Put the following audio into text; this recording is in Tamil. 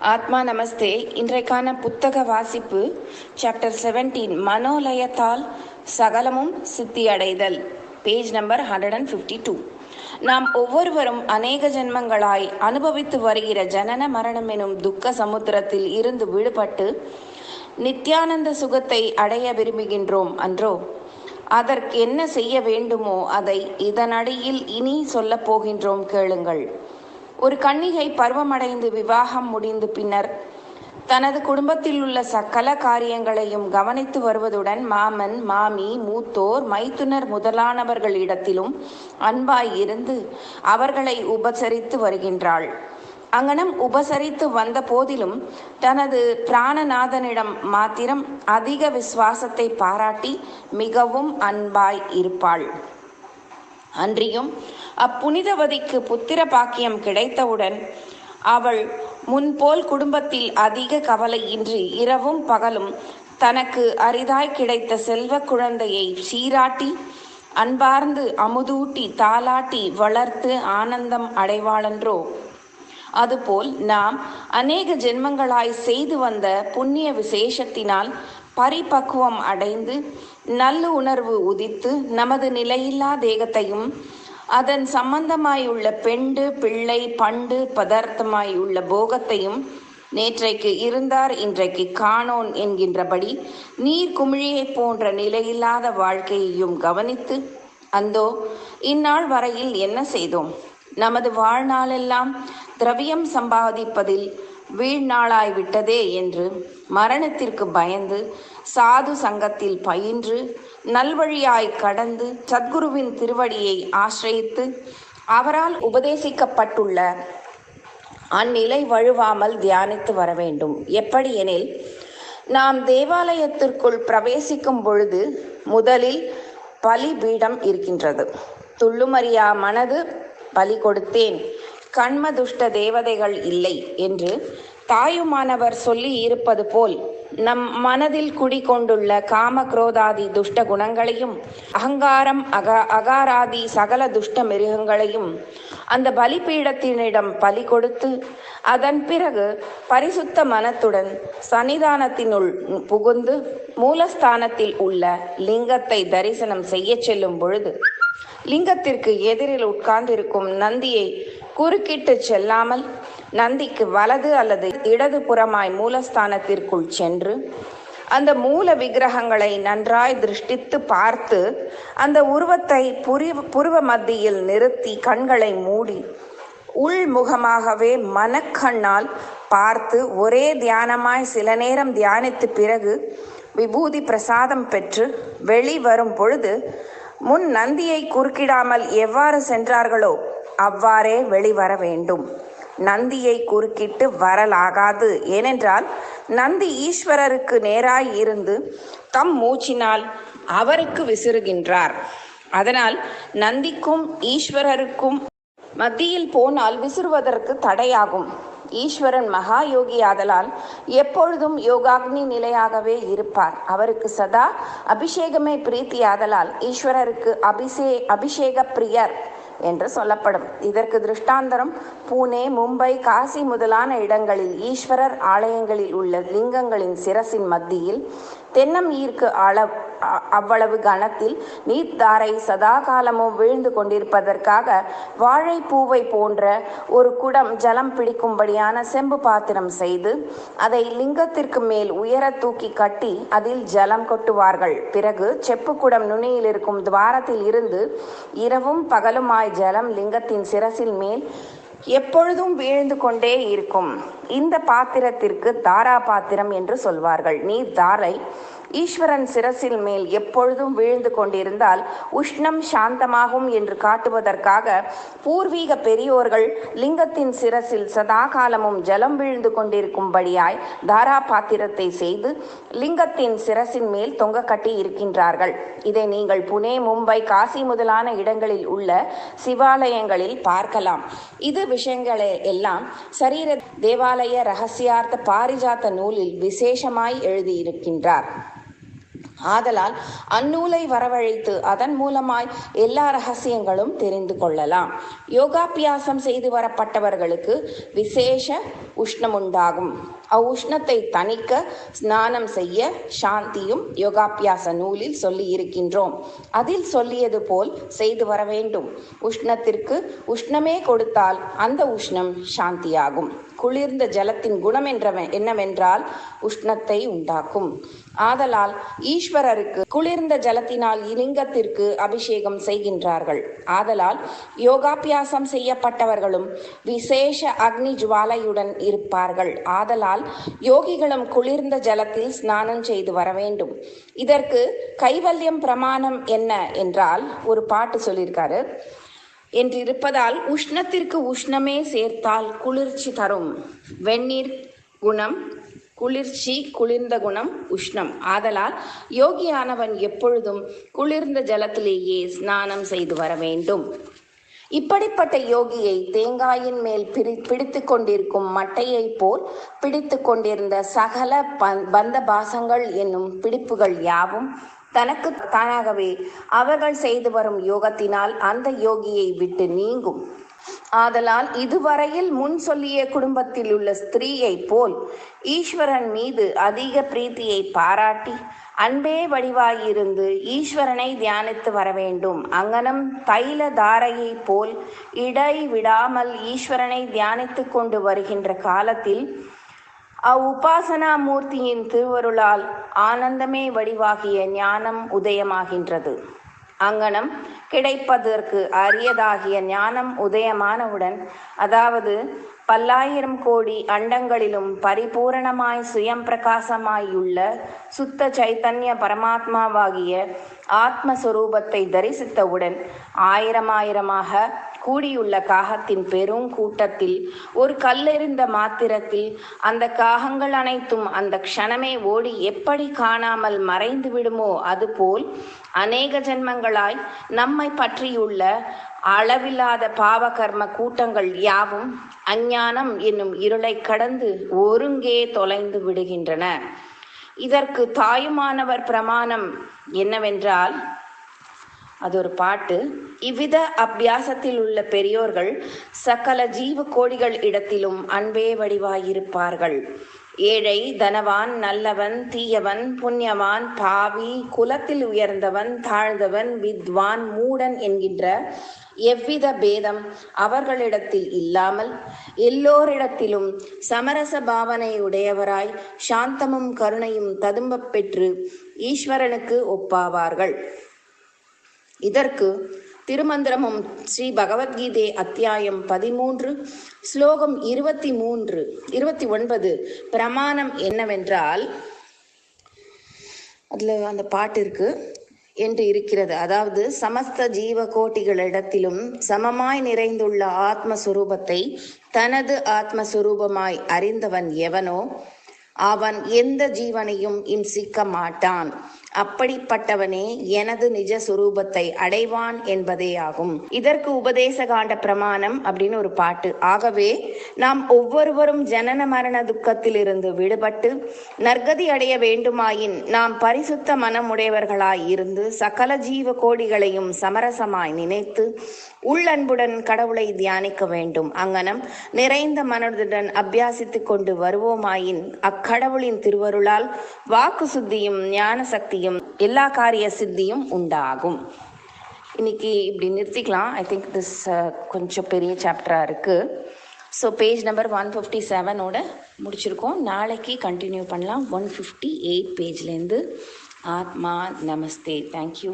ஆத்மா நமஸ்தே. இன்றைக்கான புத்தக வாசிப்பு சாப்டர் செவன்டீன் மனோலயத்தால் சகலமும் சித்தியடைதல். Page number hundred and fifty two நாம் ஒவ்வொருவரும் அநேக ஜென்மங்களாய் அனுபவித்து வருகிற ஜனன மரணம் எனும் துக்க சமுத்திரத்தில் இருந்து விடுபட்டு நித்யானந்த சுகத்தை அடைய விரும்புகின்றோம் அன்றோ. அதற்கு என்ன செய்ய வேண்டுமோ அதை இதனடியில் இனி சொல்லப் போகின்றோம் கேளுங்கள். ஒரு கன்னிகை பருவமடைந்து விவாகம் முடிந்து பின்னர் தனது குடும்பத்தில் உள்ள சகல காரியங்களையும் கவனித்து வருவதுடன் மாமன் மாமி மூத்தோர் மைத்துனர் முதலானவர்களிடத்திலும் அன்பாய் இருந்து அவர்களை உபசரித்து வருகின்றாள். அங்கனம் உபசரித்து வந்த போதிலும் தனது பிராணநாதனிடம் மாத்திரம் அதிக விசுவாசத்தை பாராட்டி மிகவும் அன்பாய் இருப்பாள். அன்றியும் அப்புனிதவதிக்கு புத்திர பாக்கியம் கிடைத்தவுடன் அவள் முன்போல் குடும்பத்தில் அதிக கவலையின்றி இரவும் பகலும் தனக்கு அரிதாய் கிடைத்த செல்வ குழந்தையை சீராட்டி அன்பார்ந்து அமுதூட்டி தாலாட்டி வளர்த்து ஆனந்தம் அடைவாளன்றோ? அதுபோல் நாம் அநேக ஜென்மங்களாய் செய்து வந்த புண்ணிய விசேஷத்தினால் பரிபக்குவம் அடைந்து நல்ல உணர்வு உதித்து நமது நிலையில்லா தேகத்தையும் அதன் சம்பந்தமாயுள்ள பெண்டு பிள்ளை பண்டு பதார்த்தமாயுள்ள போகத்தையும் நேற்றைக்கு இருந்தார் இன்றைக்கு காணோன் என்கின்றபடி நீர் குமிழியைப் போன்ற நிலையில்லாத வாழ்க்கையையும் கவனித்து அந்தோ இந்நாள் வரையில் என்ன செய்தோம்? நமது வாழ்நாளெல்லாம் திரவியம் சம்பாதிப்பதில் வீழ்நாளாய் விட்டதே என்று மரணத்திற்கு பயந்து சாது சங்கத்தில் பயின்று நல்வழியாய் கடந்து சத்குருவின் திருவடியை ஆசிரயித்து அவரால் உபதேசிக்கப்பட்டுள்ள அந்நிலை வழுவாமல் தியானித்து வர வேண்டும். எப்படி எனில் நாம் தேவாலயத்திற்குள் பிரவேசிக்கும் பொழுது முதலில் பலிபீடம் இருக்கின்றது. துள்ளுமறியா மனது பலி கொடுத்தேன். கண்மதுஷ்ட தேவதைகள் இல்லை என்று தாயுமானவர் சொல்லி இருப்பது போல் நம் மனதில் குடிகொண்டுள்ள காம குரோதாதி துஷ்ட குணங்களையும் அகங்காரம் அக அகாராதி சகல துஷ்ட மிருகங்களையும் அந்த பலிபீடத்தினிடம் பலி கொடுத்து அதன் பிறகு பரிசுத்த மனத்துடன் சன்னிதானத்தினுள் புகுந்து மூலஸ்தானத்தில் உள்ள லிங்கத்தை தரிசனம் செய்ய செல்லும் பொழுது லிங்கத்திற்கு எதிரில் உட்கார்ந்திருக்கும் நந்தியை குறுக்கிட்டு செல்லாமல் நந்திக்கு வலது அல்லது இடது புறமாய் மூலஸ்தானத்திற்குள் சென்று அந்த மூல விக்கிரகங்களை நன்றாய் திருஷ்டித்து பார்த்து அந்த உருவத்தை புரிவ புருவ மத்தியில் நிறுத்தி கண்களை மூடி உள்முகமாகவே மனக்கண்ணால் பார்த்து ஒரே தியானமாய் சில நேரம் தியானித்து பிறகு விபூதி பிரசாதம் பெற்று வெளிவரும் பொழுது முன் நந்தியை குறுக்கிடாமல் எவ்வாறு சென்றார்களோ அவ்வாறே வெளிவர வேண்டும். நந்தியை குறுக்கிட்டு வரலாகாது. ஏனென்றால் நந்தி ஈஸ்வரருக்கு நேராய் இருந்து தம் மூச்சினால் அவருக்கு விசிறுகின்றார். அதனால் நந்திக்கும் ஈஸ்வரருக்கும் மத்தியில் போனால் விசிறுவதற்கு தடையாகும். ஈஸ்வரன் மகா யோகி ஆதலால் எப்பொழுதும் யோகாக்னி நிலையாகவே இருப்பார். அவருக்கு சதா அபிஷேகமே பிரீத்தி ஆதலால் ஈஸ்வரருக்கு அபிஷே அபிஷேக பிரியர். என்று சொல்லப்படும். இதற்கு திருஷ்டாந்தரம் பூனே மும்பை காசி முதலான இடங்களில் ஈஸ்வரர் ஆலயங்களில் உள்ள லிங்கங்களின் சிரசின் மத்தியில் தென்னம் ஈர்க்கு அள அவ்வளவு கணத்தில் நீர்த்தாரை சதா காலமும் வீழ்ந்து கொண்டிருப்பதற்காக வாழைப்பூவை போன்ற ஒரு குடம் ஜலம் பிடிக்கும்படியான செம்பு பாத்திரம் செய்து அதை லிங்கத்திற்கு மேல் உயர தூக்கி கட்டி அதில் ஜலம் கொட்டுவார்கள். பிறகு செப்பு குடம் நுனியில் இருக்கும் துவாரத்தில் இருந்து இரவும் பகலுமாய் ஜலம் லிங்கத்தின் சிரசில் மேல் எப்பொழுதும் வீழ்ந்து கொண்டே இருக்கும். இந்த பாத்திரத்திற்கு தாரா பாத்திரம் என்று சொல்வார்கள். நீர் தாரை ஈஸ்வரன் சிரசில் மேல் எப்பொழுதும் வீழ்ந்து கொண்டிருந்தால் உஷ்ணம் சாந்தமாகும் என்று காட்டுவதற்காக பூர்வீக பெரியோர்கள் லிங்கத்தின் சிரசில் சதா காலமும் ஜலம் வீழ்ந்து கொண்டிருக்கும்படியாய் தாரா பாத்திரத்தை செய்து லிங்கத்தின் சிரசின் மேல் தொங்க கட்டி இருக்கின்றார்கள். இதை நீங்கள் புனே மும்பை காசி முதலான இடங்களில் உள்ள சிவாலயங்களில் பார்க்கலாம். இது விஷயங்களை எல்லாம் சரீர தேவாலய ரகசியார்த்த பாரிஜாத்த நூலில் விசேஷமாய் எழுதியிருக்கின்றார். ஆதலால் அந்நூலை வரவழைத்து அதன் மூலமாய் எல்லா ரகசியங்களும் தெரிந்து கொள்ளலாம். யோகாபியாசம் செய்து வரப்பட்டவர்களுக்கு விசேஷ உஷ்ணம் உண்டாகும் அவ்வுஷ்ணத்தை தணிக்க ஸ்நானம் செய்ய சாந்தியும் யோகாபியாச நூலில் சொல்லி இருக்கின்றோம் அதில் சொல்லியது போல் செய்து வர வேண்டும் உஷ்ணத்திற்கு உஷ்ணமே கொடுத்தால் அந்த உஷ்ணம் சாந்தியாகும். குளிர்ந்த ஜலத்தின் குணம் என்ற என்னவென்றால் உஷ்ணத்தை உண்டாக்கும். ஆதலால் ஈஸ்வரருக்கு குளிர்ந்த ஜலத்தினால் இலிங்கத்திற்கு அபிஷேகம் செய்கின்றார்கள். ஆதலால் யோகாபியாசம் செய்யப்பட்டவர்களும் விசேஷ அக்னி ஜுவாலையுடன் இருப்பார்கள். ஆதலால் யோகிகளும் குளிர்ந்த ஜலத்தில் ஸ்நானம் செய்து வர வேண்டும். இதற்கு கைவல்யம் பிரமாணம் என்ன என்றால் ஒரு பாட்டு சொல்லியிருக்காரு. என்றிருப்பதால் உஷ்ணத்திற்கு உஷ்ணமே சேர்த்தால் குளிர்ச்சி தரும். வெந்நீர் குணம் குளிர்ச்சி குளிர்ந்த குணம் உஷ்ணம். ஆதலால் யோகியானவன் எப்பொழுதும் குளிர்ந்த ஜலத்திலேயே ஸ்நானம் செய்து வர வேண்டும். இப்படிப்பட்ட யோகியை தேங்காயின் மேல் பிரி பிடித்து கொண்டிருக்கும் மட்டையைப் போல் பிடித்து கொண்டிருந்த சகல பந்த பாசங்கள் என்னும் பிடிப்புகள் யாவும் தனக்கு தானாகவே அவர்கள் செய்து வரும் யோகத்தினால் அந்த யோகியை விட்டு நீங்கும். ஆதலால் இதுவரையில் முன் சொல்லிய குடும்பத்தில் உள்ள ஸ்திரீயை போல் ஈஸ்வரன் மீது அதிக பிரீத்தியை பாராட்டி அன்பே வடிவாயிருந்து ஈஸ்வரனை தியானித்து வர வேண்டும். அங்கனம் தைல தாரையை போல் இடை விடாமல் ஈஸ்வரனை தியானித்து கொண்டு வருகின்ற காலத்தில் அவ்வுபாசனா மூர்த்தியின் திருவருளால் ஆனந்தமே வடிவாகிய ஞானம் உதயமாகின்றது. அங்கனம் கிடைப்பதற்கு அரியதாகிய ஞானம் உதயமானவுடன் அதாவது பல்லாயிரம் கோடி அண்டங்களிலும் பரிபூரணமாய் சுயம் பிரகாசமாயுள்ள சுத்த சைத்தன்ய பரமாத்மாவாகிய ஆத்மஸ்வரூபத்தை தரிசித்தவுடன் ஆயிரம் ஆயிரமாக கூடியுள்ள காகத்தின் பெரும் கூட்டத்தில் ஒரு கல்லெறிந்த மாத்திரத்தில் அந்த காகங்கள் அனைத்தும் அந்த க்ஷணமே ஓடி எப்படி காணாமல் மறைந்து விடுமோ அதுபோல் அநேக ஜென்மங்களாய் நம்மை பற்றியுள்ள அளவில்லாத பாவ கர்ம கூட்டங்கள் யாவும் அஞ்ஞானம் என்னும் இருளை கடந்து ஒருங்கே தொலைந்து விடுகின்றன. இதற்கு தாயுமானவர் பிரமாணம் என்னவென்றால் அது ஒரு பாட்டு. இவ்வித அபியாசத்தில் உள்ள பெரியோர்கள் சகல ஜீவ கோடிகள் இடத்திலும் அன்பே வடிவாயிருப்பார்கள். ஏழை தனவான் நல்லவன் தீயவன் புண்ணியவான் பாவி குலத்தில் உயர்ந்தவன் தாழ்ந்தவன் வித்வான் மூடன் என்கின்ற எவ்வித பேதம் அவர்களிடத்தில் இல்லாமல் எல்லோரிடத்திலும் சமரச பாவனை உடையவராய் சாந்தமும் கருணையும் ததும்பப் பெற்று ஈஸ்வரனுக்கு ஒப்பாவார்கள். இதற்கு திருமந்திரமும் ஸ்ரீ பகவத்கீதை அத்தியாயம் பதிமூன்று ஸ்லோகம் இருபத்தி மூன்று இருபத்தி ஒன்பது பிரமாணம் என்னவென்றால் அதில் அந்த பாட்டு இருக்கு என்று இருக்கிறது. அதாவது சமஸ்த ஜீவ கோட்டிகளிடத்திலும் சமமாய் நிறைந்துள்ள ஆத்மஸ்வரூபத்தை தனது ஆத்மஸ்வரூபமாய் அறிந்தவன் எவனோ அவன் எந்த ஜீவனையும் இம்சிக்க மாட்டான். அப்படிப்பட்டவனே எனது நிஜ சுரூபத்தை அடைவான் என்பதே ஆகும். இதற்கு உபதேச காண்ட பிரமாணம் அப்படின்னு ஒரு பாட்டு. ஆகவே நாம் ஒவ்வொருவரும் ஜனன மரண துக்கத்திலிருந்து விடுபட்டு நற்கதி அடைய வேண்டுமாயின் நாம் பரிசுத்த மனமுடையவர்களாய் இருந்து சகல ஜீவ கோடிகளையும் சமரசமாய் நினைத்து உள்ளன்புடன் கடவுளை தியானிக்க வேண்டும். அங்கனம் நிறைந்த மனதுடன் அபியாசித்துக் கொண்டு வருவோமாயின் அக்கடவுளின் திருவருளால் வாக்கு சுத்தியும் ஞான சக்தியும் எல்லா காரிய சித்தியும் உண்டாகும். இன்னைக்கு இப்படி நிறுத்திக்கலாம். ஐ திங்க் திஸ் கொஞ்சம் பெரிய சாப்டராக இருக்குது so page number one fifty செவனோட முடிச்சிருக்கோம். நாளைக்கு கண்டினியூ பண்ணலாம். ஒன் ஃபிஃப்டி எயிட் பேஜ்லேருந்து ஆத்மா நமஸ்தே. தேங்க்யூ